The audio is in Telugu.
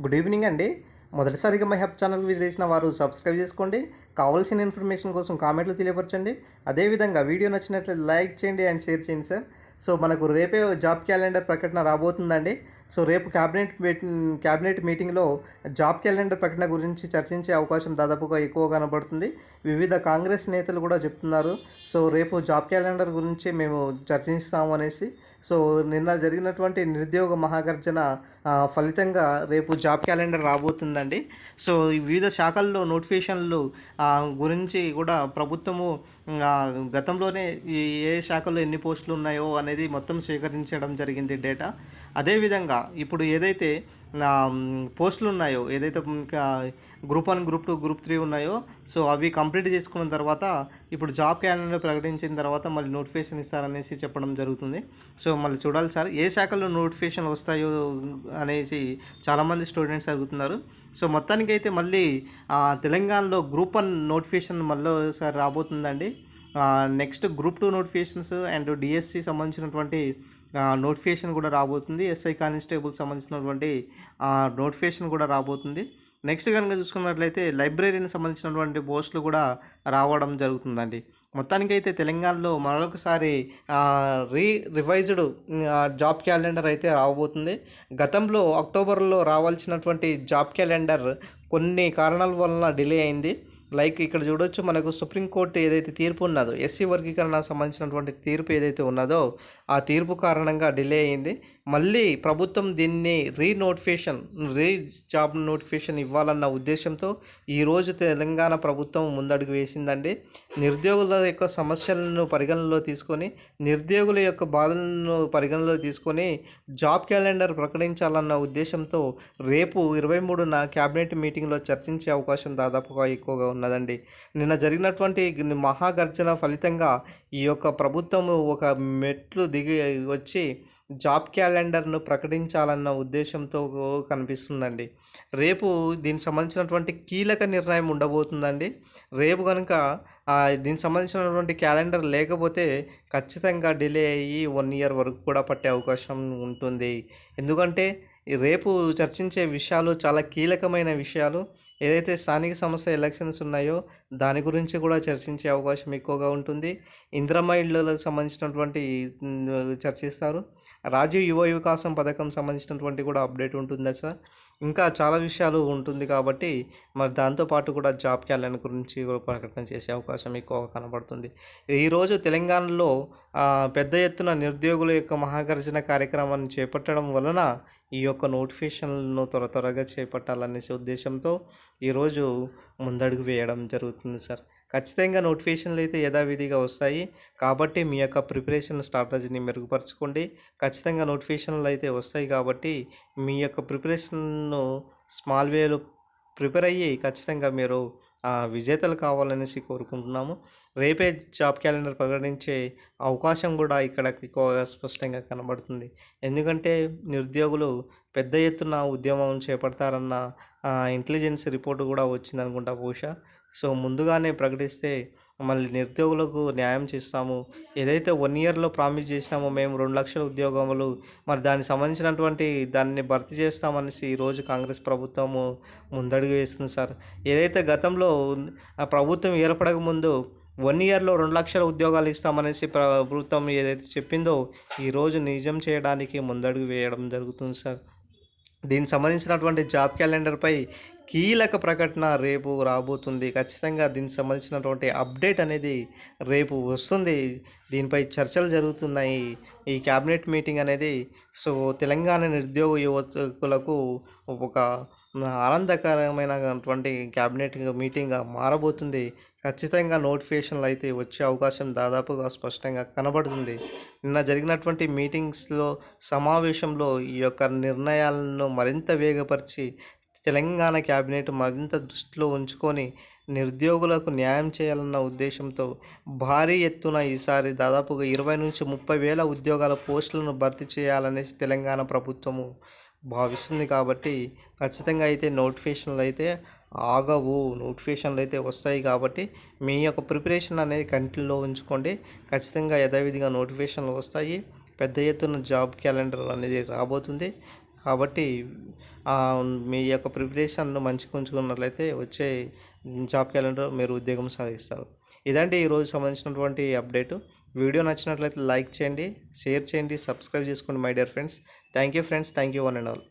గుడ్ ఈవినింగ్ అండి. మొదటిసారిగా మై హబ్ ఛానల్ విజిట్ చేసిన వారు సబ్స్క్రైబ్ చేసుకోండి. కావాల్సిన ఇన్ఫర్మేషన్ కోసం కామెంట్లు తెలియపరచండి. అదేవిధంగా వీడియో నచ్చినట్లయితే లైక్ చేయండి అండ్ షేర్ చేయండి సార్. సో మనకు రేపే జాబ్ క్యాలెండర్ ప్రకటన రాబోతుందండి. సో రేపు క్యాబినెట్ క్యాబినెట్ మీటింగ్లో జాబ్ క్యాలెండర్ ప్రకటన గురించి చర్చించే అవకాశం దాదాపుగా ఎక్కువ కనబడుతుంది. వివిధ కాంగ్రెస్ నేతలు కూడా చెప్తున్నారు. సో రేపు జాబ్ క్యాలెండర్ గురించి మేము చర్చిస్తాము అనేసి. సో నిన్న జరిగినటువంటి నిరుద్యోగ మహాగర్జన ఫలితంగా రేపు జాబ్ క్యాలెండర్ రాబోతుందండి. సో వివిధ శాఖల్లో నోటిఫికేషన్లు గురించి కూడా ప్రభుత్వము గతంలోనే ఈ ఏ శాఖలో ఎన్ని పోస్టులు ఉన్నాయో అనేది మొత్తం సేకరించడం జరిగింది డేటా. అదేవిధంగా ఇప్పుడు ఏదైతే పోస్టులు ఉన్నాయో ఏదైతే ఇంకా group one group two group three ఉన్నాయో సో అవి కంప్లీట్ చేసుకున్న తర్వాత ఇప్పుడు జాబ్ క్యాలెండర్ ప్రకటించిన తర్వాత మళ్ళీ నోటిఫికేషన్ ఇస్తారనేసి చెప్పడం జరుగుతుంది. సో మళ్ళీ చూడాలి సార్ ఏ శాఖలో నోటిఫికేషన్ వస్తాయో అనేసి చాలామంది స్టూడెంట్స్ అడుగుతున్నారు. సో మొత్తానికైతే మళ్ళీ తెలంగాణలో గ్రూప్ వన్ నోటిఫికేషన్ మళ్ళీ ఒకసారి రాబోతుందండి. Next group two notifications and DSC సంబంధించినటువంటి నోటిఫికేషన్ కూడా రాబోతుంది. ఎస్ఐ కానిస్టేబుల్ సంబంధించినటువంటి నోటిఫికేషన్ కూడా రాబోతుంది. నెక్స్ట్ కనుక చూసుకున్నట్లయితే లైబ్రరీని సంబంధించినటువంటి పోస్టులు కూడా రావడం జరుగుతుందండి. మొత్తానికైతే తెలంగాణలో మరొకసారి రీ రివైజ్డ్ జాబ్ క్యాలెండర్ అయితే రాబోతుంది. గతంలో అక్టోబర్లో రావాల్సినటువంటి జాబ్ క్యాలెండర్ కొన్ని కారణాల వలన డిలే అయింది. లైక్ ఇక్కడ చూడొచ్చు మనకు సుప్రీంకోర్టు ఏదైతే తీర్పు ఉన్నదో ఎస్సీ వర్గీకరణ సంబంధించినటువంటి తీర్పు ఏదైతే ఉన్నదో ఆ తీర్పు కారణంగా డిలే అయింది. మళ్ళీ ప్రభుత్వం దీన్ని రీనోటిఫికేషన్ రీ జాబ్ నోటిఫికేషన్ ఇవ్వాలన్న ఉద్దేశంతో ఈరోజు తెలంగాణ ప్రభుత్వం ముందడుగు వేసిందండి. నిరుద్యోగుల యొక్క సమస్యలను పరిగణనలో తీసుకొని నిరుద్యోగుల యొక్క బాధలను పరిగణనలో తీసుకొని జాబ్ క్యాలెండర్ ప్రకటించాలన్న ఉద్దేశంతో రేపు ఇరవై మూడున క్యాబినెట్ మీటింగ్లో చర్చించే అవకాశం దాదాపుగా ఎక్కువగా ఉంది ఉన్నదండి. నిన్న జరిగినటువంటి మహాగర్జన ఫలితంగా ఈ యొక్క ప్రభుత్వం ఒక మెట్లు దిగి వచ్చి జాబ్ క్యాలెండర్ను ప్రకటించాలన్న ఉద్దేశంతో కనిపిస్తుందండి. రేపు దీనికి సంబంధించినటువంటి కీలక నిర్ణయం ఉండబోతుందండి. రేపు కనుక దీనికి సంబంధించినటువంటి క్యాలెండర్ లేకపోతే ఖచ్చితంగా డిలే అయ్యి వన్ ఇయర్ వరకు కూడా పట్టే అవకాశం ఉంటుంది. ఎందుకంటే రేపు చర్చించే విషయాలు చాలా కీలకమైన విషయాలు. ఏదైతే స్థానిక సంస్థ ఎలక్షన్స్ ఉన్నాయో దాని గురించి కూడా చర్చించే అవకాశం ఎక్కువగా ఉంటుంది. ఇంద్రమ ఇళ్ళకు సంబంధించినటువంటి చర్చిస్తారు. రాజీవ్ యువ వికాసం పథకం సంబంధించినటువంటి కూడా అప్డేట్ ఉంటుందా సార్? ఇంకా చాలా విషయాలు ఉంటుంది కాబట్టి మరి దాంతోపాటు కూడా జాబ్ క్యాలెండర్ గురించి ప్రకటన చేసే అవకాశం ఎక్కువగా కనబడుతుంది. ఈరోజు తెలంగాణలో పెద్ద ఎత్తున నిరుద్యోగుల యొక్క మహాగర్జన కార్యక్రమాన్ని చేపట్టడం వలన ఈ యొక్క నోటిఫికేషన్లను త్వర త్వరగా చేపట్టాలనే ఉద్దేశంతో ఈరోజు ముందడుగు వేయడం జరుగుతుంది సార్. ఖచ్చితంగా నోటిఫికేషన్లు అయితే యథావిధిగా వస్తాయి. కాబట్టి మీ యొక్క ప్రిపరేషన్ స్ట్రాటజీని మెరుగుపరచుకోండి. ఖచ్చితంగా నోటిఫికేషన్లు అయితే వస్తాయి కాబట్టి మీ యొక్క ప్రిపరేషన్ను స్మాల్ వేలో ప్రిపేర్ అయ్యి ఖచ్చితంగా మీరు విజేతలు కావాలనేసి కోరుకుంటున్నాము. రేపే జాబ్ క్యాలెండర్ ప్రకటించే అవకాశం కూడా ఇక్కడ ఎక్కువగా స్పష్టంగా కనబడుతుంది. ఎందుకంటే నిరుద్యోగులు పెద్ద ఎత్తున ఉద్యమం చేపడతారన్న ఆ, ఇంటెలిజెన్స్ రిపోర్ట్ కూడా వచ్చిందనుకుంటా బహుశా. సో ముందుగానే ప్రకటిస్తే మళ్ళీ నిరుద్యోగులకు న్యాయం చేస్తాము. ఏదైతే వన్ ఇయర్లో ప్రామిస్ చేసినామో మేము రెండు లక్షల ఉద్యోగములు మరి దానికి సంబంధించినటువంటి దాన్ని భర్తీ చేస్తామనేసి ఈరోజు కాంగ్రెస్ ప్రభుత్వము ముందడుగు వేస్తుంది సార్. ఏదైతే గతంలో ఆ ప్రభుత్వం ఏర్పడక ముందు వన్ ఇయర్లో రెండు లక్షల ఉద్యోగాలు ఇస్తామనేసి ప్రభుత్వం ఏదైతే చెప్పిందో ఈరోజు నిజం చేయడానికి ముందడుగు వేయడం జరుగుతుంది సార్. దీనికి సంబంధించినటువంటి జాబ్ క్యాలెండర్పై కీలక ప్రకటన రేపు రాబోతుంది. ఖచ్చితంగా దీనికి సంబంధించినటువంటి అప్డేట్ అనేది రేపు వస్తుంది. దీనిపై చర్చలు జరుగుతున్నాయి. ఈ క్యాబినెట్ మీటింగ్ అనేది సో తెలంగాణ నిరుద్యోగ యువకులకు ఒక ఆనందకరమైనటువంటి క్యాబినెట్ మీటింగ్గా మారబోతుంది. ఖచ్చితంగా నోటిఫికేషన్లు అయితే వచ్చే అవకాశం దాదాపుగా స్పష్టంగా కనబడుతుంది. నిన్న జరిగినటువంటి మీటింగ్స్లో సమావేశంలో ఈ యొక్క నిర్ణయాలను మరింత వేగపరిచి తెలంగాణ క్యాబినెట్ మరింత దృష్టిలో ఉంచుకొని నిరుద్యోగులకు న్యాయం చేయాలన్న ఉద్దేశంతో భారీ ఎత్తున ఈసారి దాదాపుగా ఇరవై నుంచి ముప్పై వేల ఉద్యోగాల పోస్టులను భర్తీ చేయాలనేసి తెలంగాణ ప్రభుత్వము భావిస్తుంది కాబట్టి ఖచ్చితంగా అయితే నోటిఫికేషన్లు అయితే ఆగవు. నోటిఫికేషన్లు అయితే వస్తాయి కాబట్టి మీ యొక్క ప్రిపరేషన్ అనేది కంటిన్యూలో ఉంచుకోండి. ఖచ్చితంగా యథావిధిగా నోటిఫికేషన్లు వస్తాయి. పెద్ద ఎత్తున జాబ్ క్యాలెండర్ అనేది రాబోతుంది. కాబట్టి మీ యొక్క ప్రిపరేషన్ను మంచిగా ఉంచుకున్నట్లయితే వచ్చే జాబ్ క్యాలెండర్ మీరు ఉద్యోగం సాధిస్తారు. ఇదండి ఈరోజు సంబంధించినటువంటి అప్డేటు. వీడియో నచ్చినట్లయితే లైక్ చేయండి షేర్ చేయండి సబ్స్క్రైబ్ చేసుకోండి my dear friends. Thank you friends. Thank you one and all.